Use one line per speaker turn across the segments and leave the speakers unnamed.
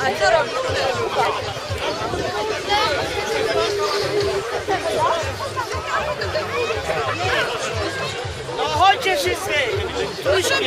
A co robisz?
No chodźcie wszyscy! Tuśki!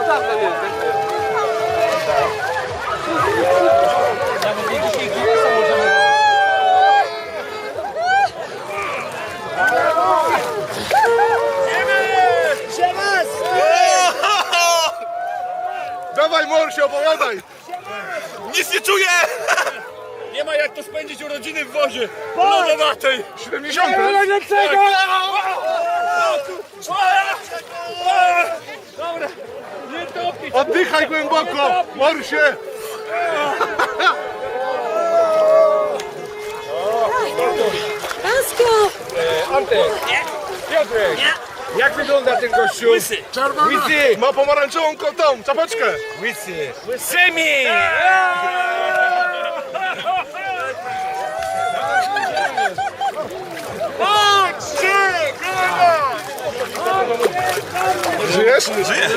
no
tak, to jest.
Dawaj Morsie, opowiadaj.
Nic nie czuję! Nie ma jak to spędzić urodziny w wozie lodowatej!
70.
Najlepszego! Dobra, nie!
Oddychaj głęboko, Morsie.
Pasko!
Antek, Piotrek, jak wygląda ten gościu?
Łysy!
Ma pomarańczową kotą, czapeczkę.
Łysy.
Łysymi!
Żyjesz?
Żyję!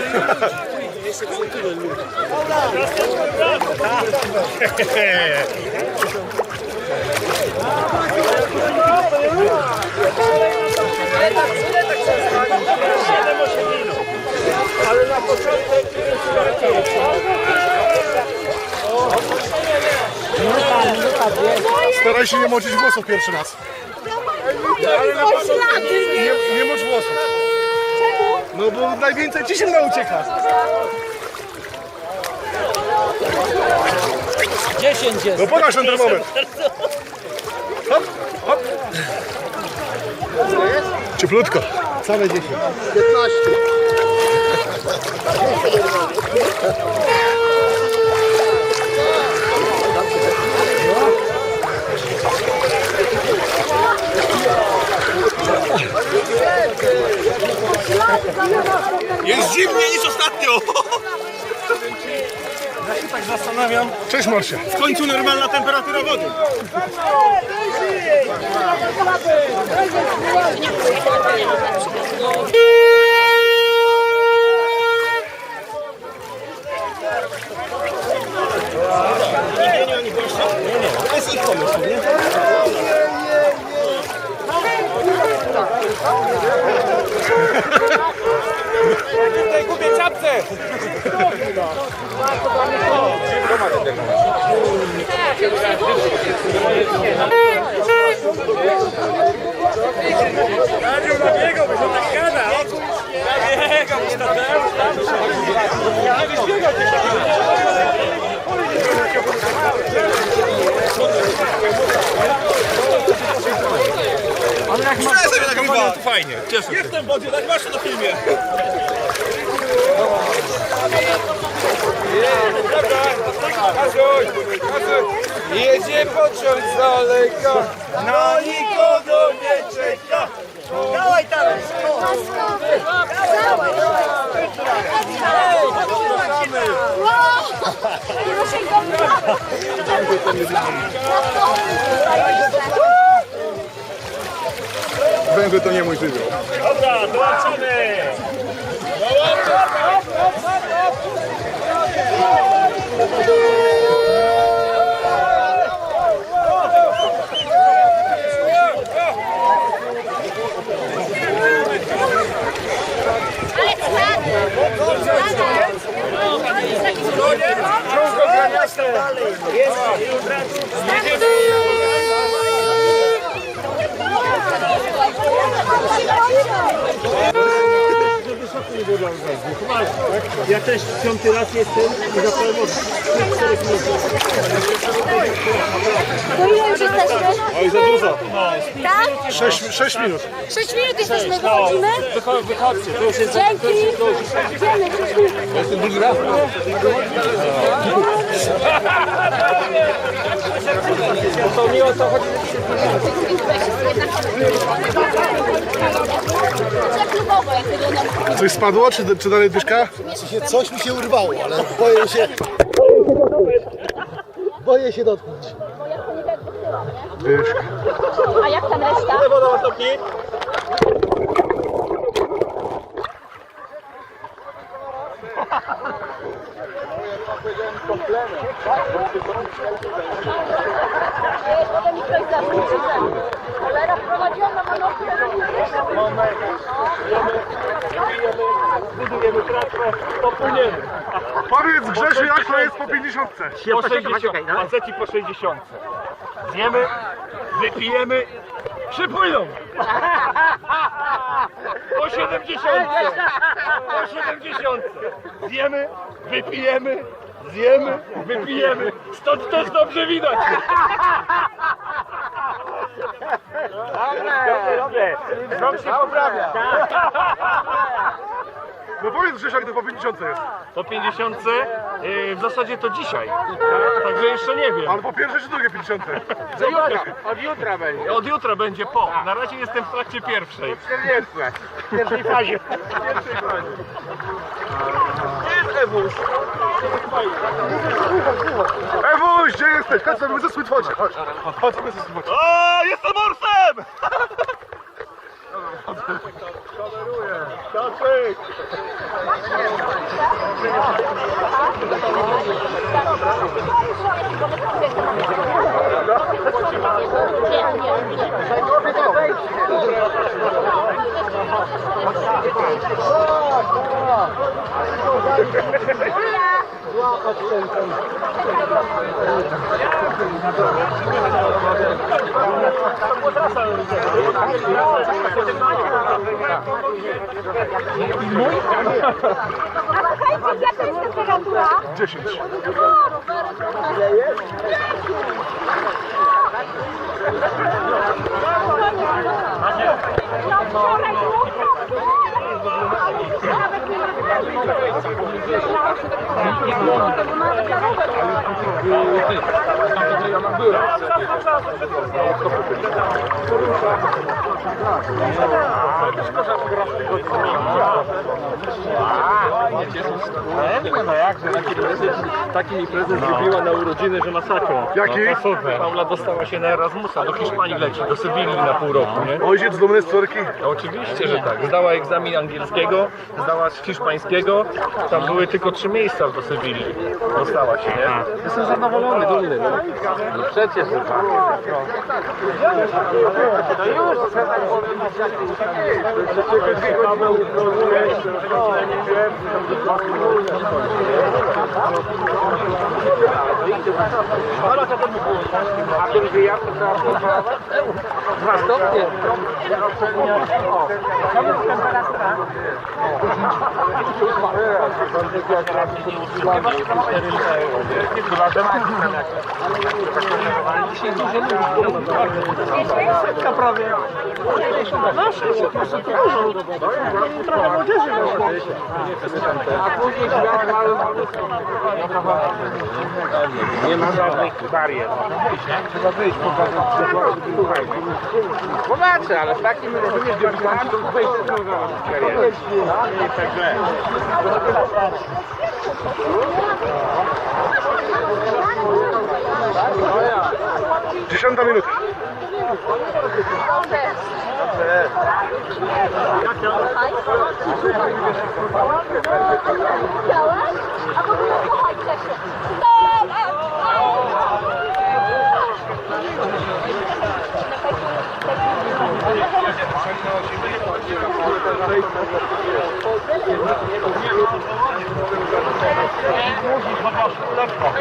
Staraj się nie moczyć włosów pierwszy raz. Nie, nie mocz włosów. No bo najwięcej ci się na ucieka.
10 jest.
No pokaż ten termometr. Hop, hop. Cieplutko. Całe 10. 15.
Jest zimniej niż ostatnio! Zastanawiam.
Cześć Morsie.
W końcu normalna temperatura wody. To Daniel nabiegał, bo się tak gada. Nabiegał, bo to Ja byś biegał Ale jak masz sobie nagrywa, to fajnie, cieszę się. Jestem w wodzie, tak masz na filmie.
Jedzie pociąg z daleka,
Na nikogo nie czeka.
Dawaj tam!
Węgry to nie mój żywioł.
Dobra, dołączamy.
Czółko
Ja też piąty raz jestem i zacząłem od 4 minut.
To ile już jesteśmy?
Oj, za dużo.
Tak?
6, 6 minut.
6 minut jesteśmy, wychodzimy?
Wychodźcie, to już jest
Dzięki! Idziemy, 6 minut.
To mi o to chodzi.
Coś spadło, czy, czy dalej dyszka?
Coś mi się urwało, ale boję się. Boję się dotknąć.
Dyszka.
A jak tam reszta? Potem
Budujemy tratwę, to płyniemy.
Powiedz Grzesiu, jak to jest po 50?
Po 60, faceci po 60. Zjemy, wypijemy, przypłyną. Po 70. Po 70. Zjemy, wypijemy, zjemy, wypijemy. Stąd też dobrze widać. Dobre, dobre. Wzrok się poprawia.
No powiedz Grzesiu, jak to po 50 jest.
Po 50 yy, w zasadzie to dzisiaj. Także jeszcze nie wiem.
Ale po pierwsze czy drugie 50?
Od jutra, od jutra będzie.
Od jutra będzie po. Na razie jestem w trakcie pierwszej.
40. W pierwszej fazie.
Ewuś, gdzie jesteś? Chodź sobie ze Sweetwocie, chodź. Chodź ze Sweetwocie.
O, jestem Dat is Ja. Morsem!
A słuchajcie, jaka jest temperatura?
10. Szkoda, że gra w tygodniu.
No jakże, taki prezent, taki mi prezent zrobiła na urodziny, że masakra.
Jaki?
No, Paula dostała się na Erasmusa, do Hiszpanii leci, do Sewilli na pół roku, nie?
Ojciec dumny z córki.
No, Oczywiście, że tak. Zdała egzamin angielskiego, zdała hiszpańskiego. Tam były tylko trzy miejsca do Sewilli. Dostała się, nie? Jestem zadowolony, dumny. No, no przecież, że tak.
A ten wyjazd to trzeba próbować? Dwa stopnie. Chyba, że ma A później świat mały. Nie ma żadnych barier. Trzeba wyjść, pokazać Słuchaj. Zobaczę, ale w takim rozumiesz, że wygląda to wejść do bariery. Nie.
Dziesiąta minuta.
Widziałeś? A w ogóle słuchajcie się. Stop!
Lekko.